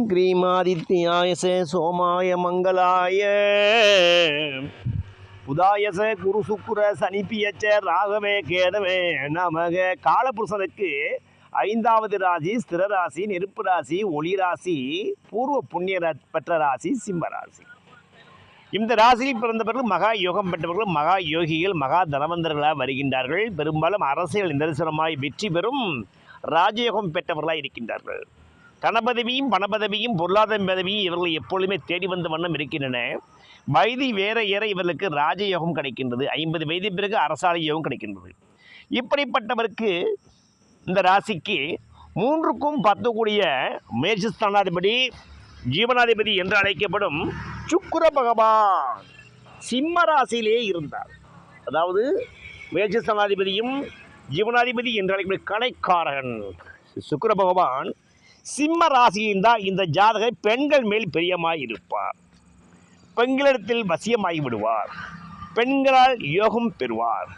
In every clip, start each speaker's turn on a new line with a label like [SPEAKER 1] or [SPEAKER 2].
[SPEAKER 1] ஓம் கிரீமாதித்யாயச சோமாய மங்களாய. உதாயச குரு சுக்குர சனிப்பியச்ச ராகவே கேதவே நமக. காலபுருஷனுக்கு ஐந்தாவது ராசி ஸ்திர ராசி நெருப்பு ராசி ஒளி ராசி பூர்வ புண்ணிய ரா- பெற்ற ராசி சிம்ம ராசி. இந்த ராசியில் பிறந்தவர்கள் மகா யோகம் பெற்றவர்கள் மகா யோகிகள் மகா தனவந்தர்களாக வருகின்றார்கள். பெரும்பாலும் அரசியல் நிதர்சனமாய் வெற்றி பெறும் ராஜயோகம் பெற்றவர்களாக இருக்கின்றார்கள். தனபதவியும் பணபதவியும் பொருளாதார பதவியும் இவர்கள் எப்பொழுதுமே தேடி வந்த வண்ணம் இருக்கின்றன. வயது வேற ஏற இவர்களுக்கு ராஜயோகம் கிடைக்கின்றது. ஐம்பது வயது பிறகு அரசாலை யோகம் கிடைக்கின்றது. இப்படிப்பட்டவருக்கு இந்த ராசிக்கு மூன்றுக்கும் பத்து கூடிய மேஷஸ்தானாதிபதி ஜீவனாதிபதி என்று அழைக்கப்படும் சுக்கிர பகவான் சிம்ம ராசியிலே இருந்தார். அதாவது மேஷஸ்தானாதிபதியும் ஜீவனாதிபதி என்று அழைக்கப்படும் கலைக்காரகன். சுக்கர பகவான் சிம்ம ராசியின் தான் இந்த ஜாதகை பெண்கள் மேல் பிரியமாய் இருப்பார். பெண்களிடத்தில் வசியமாகி விடுவார். பெண்களால் யோகம் பெறுவார்.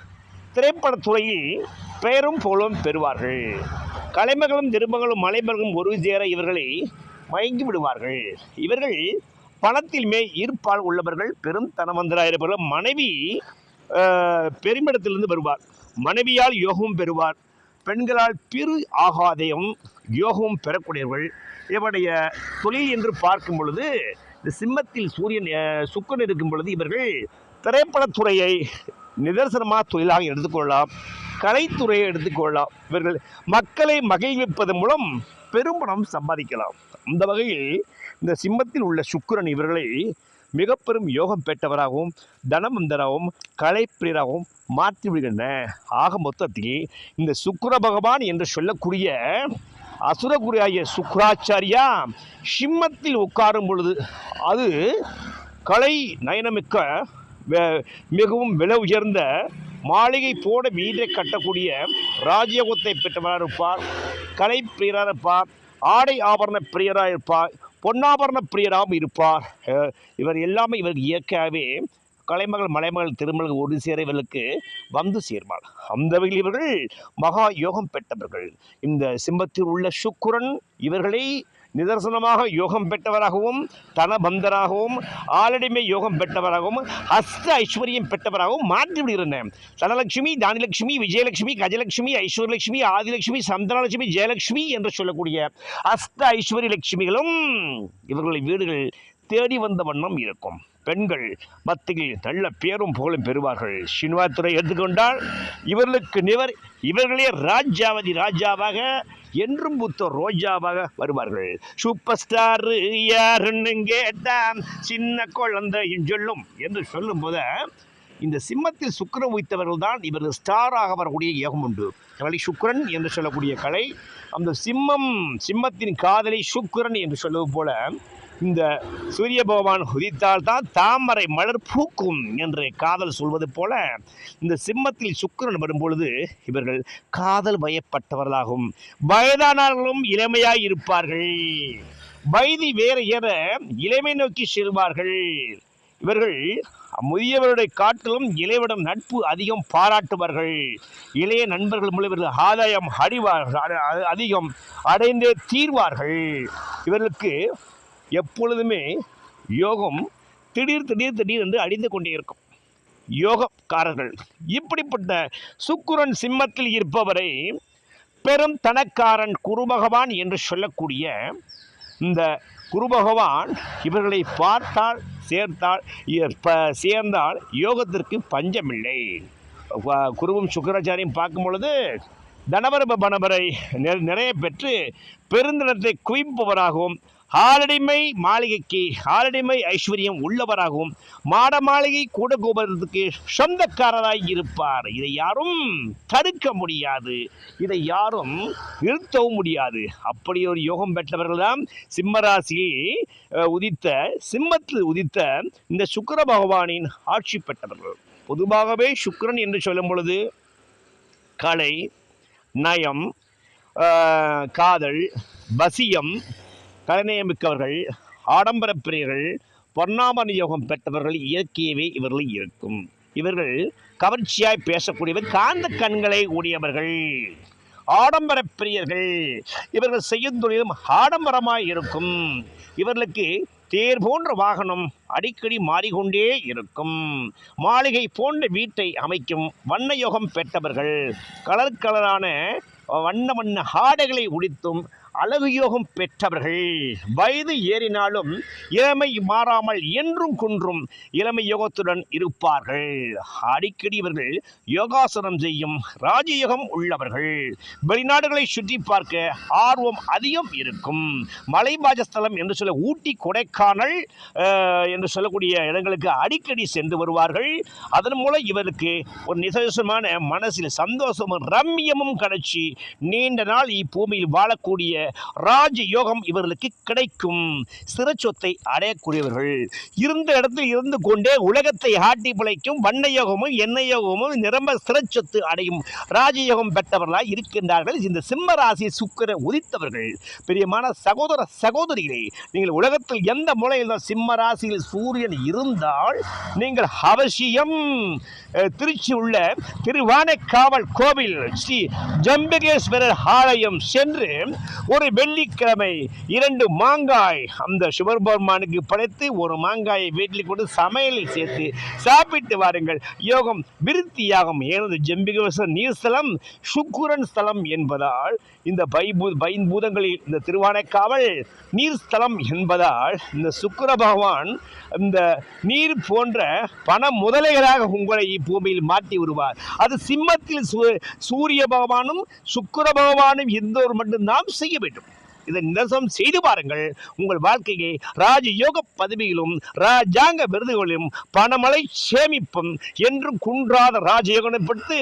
[SPEAKER 1] திரைப்படத்துறையில் பெயரும் புகழும் பெறுவார்கள். கலைமகளும் திருமகளும் மலைமகளும் ஒரு சேர இவர்களை மயங்கி விடுவார்கள். இவர்கள் பணத்தில் மே ஈர்ப்பால் உள்ளவர்கள் பெரும் தனவந்தராயிருப்பவர்கள். மனைவி பெருமிடத்திலிருந்து வருவார். மனைவியால் யோகமும் பெறுவார். பெண்களால் பிறு ஆகாதயம் யோகமும் பெறக்கூடியவர்கள். இவருடைய தொழில் என்று பார்க்கும் பொழுது இந்த சிம்மத்தில் சூரியன் சுக்கன் சுக்கிரன் இருக்கும் பொழுது இவர்கள் திரைப்படத்துறையை நிதர்சனமாக தொழிலாக எடுத்துக்கொள்ளலாம். கலைத்துறையை எடுத்துக்கொள்ளலாம். இவர்கள் மக்களை மகிழ்விப்பதன் மூலம் பெரும்பணம் சம்பாதிக்கலாம். அந்த வகையில் இந்த சிம்மத்தில் உள்ள சுக்கிரன் இவர்களை மிக பெரும் யோகம் பெற்றவராகவும் தனமந்தராகவும் கலைப்பிரியராகவும் மாற்றி விடுகின்றன. ஆக மொத்தத்தில் இந்த சுக்கர பகவான் என்று சொல்லக்கூடிய அசுரகுரியாகிய சுக்ராச்சாரியா சிம்மத்தில் உட்காரும் பொழுது அது கலை நயனமிக்க மிகவும் விலை உயர்ந்த மாளிகை போட வீட்டை கட்டக்கூடிய ராஜயோகத்தை பெற்றவராக இருப்பார். கலை பிரியராக இருப்பார். ஆடை ஆபரண பிரியராக இருப்பார். பொன்னாபரண பிரியராகவும் இருப்பார். இவர் எல்லாமே இவருக்கு இயற்கையாகவே கலைமகள் மலைமகள் திருமகள் ஒரு சேரவர்களுக்கு வந்து சேர்வாள். அந்த வகையில் இவர்கள் மகா யோகம் பெற்றவர்கள். இந்த சிம்பத்தில் உள்ள சுக்குரன் இவர்களை நிதர்சனமாக யோகம் பெற்றவராகவும் தனபந்தராகவும் ஆலடிமை யோகம் பெற்றவராகவும் அஸ்த ஐஸ்வர்யம் பெற்றவராகவும் மாற்றிவிடுகின்றன தனலட்சுமி தானிலட்சுமி விஜயலட்சுமி கஜலட்சுமி ஐஸ்வர்யலட்சுமி ஆதிலட்சுமி சந்தனலட்சுமி ஜெயலட்சுமி என்று சொல்லக்கூடிய அஸ்த ஐஸ்வர்ய லட்சுமிகளும் இவர்களை வீடுகள் தேடி வந்த வண்ணம் இருக்கும். பெண்கள் மத்தியில் நல்ல பேரும் புகழும் பெறுவார்கள். சினிமாத்துறை எடுத்துக்கொண்டால் இவர்களுக்கு நிவர் இவர்களே ராஜாவதி ராஜாவாக என்றும் புத்த ரோஜாவாக வருவார்கள். சூப்பர் ஸ்டார் யாருன்னு கேட்டான் சின்ன குழந்தையும் சொல்லும் என்று சொல்லும் போது இந்த சிம்மத்தில் சுக்கரன் வைத்தவர்கள் தான் இவர்கள் ஸ்டாராக வரக்கூடிய யோகம் உண்டு. கலை சுக்கிரன் என்று சொல்லக்கூடிய கலை அந்த சிம்மம் சிம்மத்தின் காதலை சுக்கரன் என்று சொல்வது போல இந்த சூரிய பகவான் உதித்தால் தான் தாமரை மலர் பூக்கும் என்று காதல் சொல்வது போல இந்த சிம்மத்தில் சுக்கிரன் வரும்பொழுது இவர்கள் காதல் வயப்பட்டவர்களாகும். வயதானவர்களும் இளமையாய் இருப்பார்கள். வயது வேற ஏற இளமை நோக்கி செல்வார்கள். இவர்கள் முதியவருடைய காட்டிலும் இளையவிடம் நட்பு அதிகம் பாராட்டுவார்கள். இளைய நண்பர்கள் மூலம் இவர்கள் ஆதாயம் அடிவார்கள் அதிகம் அடைந்தே தீர்வார்கள். இவர்களுக்கு எப்பொழுதுமே யோகம் திடீர் திடீர் திடீர் என்று அழிந்து கொண்டே இருக்கும். யோகக்காரர்கள் இப்படிப்பட்ட சுக்குரன் சிம்மத்தில் இருப்பவரை பெரும் தனக்காரன் குருபகவான் என்று சொல்லக்கூடிய இந்த குருபகவான் இவர்களை பார்த்தால் சேர்த்தால் ப- சேர்ந்தால் யோகத்திற்கு பஞ்சமில்லை. குருவும் சுக்கராச்சாரியும் பார்க்கும் பொழுது தனபரப பணபரை நிறைய பெற்று பெருந்தினத்தை குவிப்பவராகவும் ஆலடிமை மாளிகைக்கு ஆலடிமை ஐஸ்வர்யம் உள்ளவராகவும் மாட மாளிகை கூட கோபுரத்துக்கு சொந்தக்காரராய் இருப்பார். இதை யாரும் தடுக்க முடியாது. இதை யாரும் நிறுத்தவும் முடியாது. அப்படி ஒரு யோகம் பெற்றவர்கள் தான் சிம்மராசியில் உதித்த சிம்மத்தில் உதித்த இந்த சுக்கர பகவானின் ஆட்சி பெற்றவர்கள். பொதுவாகவே சுக்கரன் என்று சொல்லும் பொழுது கலை நயம் காதல் வசியம் கலைநயமிக்கவர்கள் ஆடம்பரப் பிரியர்கள் பொன்னாம யோகம் பெற்றவர்கள் இயற்கையவே இவர்கள் இருக்கும். இவர்கள் கவர்ச்சியாய் பேசக்கூடியவர் காந்த கண்களை உடையவர்கள் ஆடம்பர பிரியர்கள் இவர்கள் செய்யும் தொழிலும் ஆடம்பரமாய் இருக்கும். இவர்களுக்கு தேர் போன்ற வாகனம் அடிக்கடி மாறிக்கொண்டே இருக்கும். மாளிகை போன்ற வீட்டை அமைக்கும் வண்ண யோகம் பெற்றவர்கள் கலர் கலரான வண்ண வண்ண ஆடைகளை உடித்தும் அளவு யோகம் பெற்றவர்கள். வயது ஏறினாலும் இளமை மாறாமல் என்றும் குன்றும் இளமை யோகத்துடன் இருப்பார்கள். அடிக்கடி இவர்கள் யோகாசனம் செய்யும் ராஜயோகம் உள்ளவர்கள். வெளிநாடுகளை சுற்றி பார்க்க ஆர்வம் அதிகம் இருக்கும். மலைபாஜஸ்தலம் என்று சொல்ல ஊட்டி கொடைக்கானல் என்று சொல்லக்கூடிய இடங்களுக்கு அடிக்கடி சென்று வருவார்கள். அதன் மூலம் இவருக்கு ஒரு நிசேஷமான மனசில் சந்தோஷமும் ரம்யமும் கிடைச்சி நீண்ட நாள் இப்பூமியில் வாழக்கூடிய ராஜ் யோகம் இவர்களுக்கு கிடைக்கும். சிறச்சொத்தை அடையக்கூடியவர்கள். இருந்த இடத்தில் இருந்து கொண்டே உலகத்தை ஆட்டி பிழைக்கும் வண்ண யோகமும் எண்ணெய் யோகமும் நிரம்ப சிறச்சொத்து அடையும் ராஜயோகம் பெற்றவர்களாக இருக்கின்றார்கள். இந்த சிம்ம ராசி சுக்கிர உதித்தவர்கள். பிரியமான சகோதர சகோதரிகளே நீங்கள் உலகத்தில் எந்த மூலையில் தான் சிம்ம ராசியில் சூரியன் இருந்தால் நீங்கள் அவசியம் திருச்சி உள்ள திருவானைக்காவல் கோவில் ஸ்ரீ ஜம்பகேஸ்வரர் ஆலயம் சென்று ஒரு வெள்ளிக்கிழமை இரண்டு மாங்காய். அந்த சிவபெருமானுக்கு படைத்து ஒரு மாங்காயை வீட்டில் கொண்டு சமையலில் சேர்த்து சாப்பிட்டு வாருங்கள். யோகம் விருத்தியாகும். ஏனது ஜம்பிகேஸ்வரர் நீர்ஸ்தலம் சுக்குரன் ஸ்தலம் என்பதால் இந்த பைபூ பைம்பூதங்களில் இந்த திருவானைக்காவல் நீர்ஸ்தலம் என்பதால் இந்த சுக்கர பகவான் இந்த நீர் போன்ற பண முதலைகளாக உங்களை இப்பூமியில் மாற்றி வருவார் அது சிம்மத்தில் சூ- சூரிய பகவானும் சுக்கர பகவானும் இருந்தோர் மட்டும் நாம் செய்ய வேண்டும். இதை நிதர்சனம் செய்து பாருங்கள். உங்கள் வாழ்க்கையை ராஜயோக பதவியிலும் ராஜாங்க விருதுகளிலும் பணமலை சேமிப்பும் என்றும் குன்றாத ராஜயோகப்படுத்து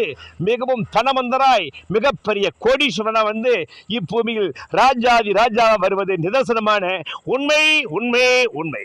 [SPEAKER 1] மிகவும் தனமந்தராய் மிகப்பெரிய கோடீஸ்வரனா வந்து இப்பூமியில் ராஜாதி ராஜா வருவது நிதர்சனமான உண்மை உண்மை உண்மை.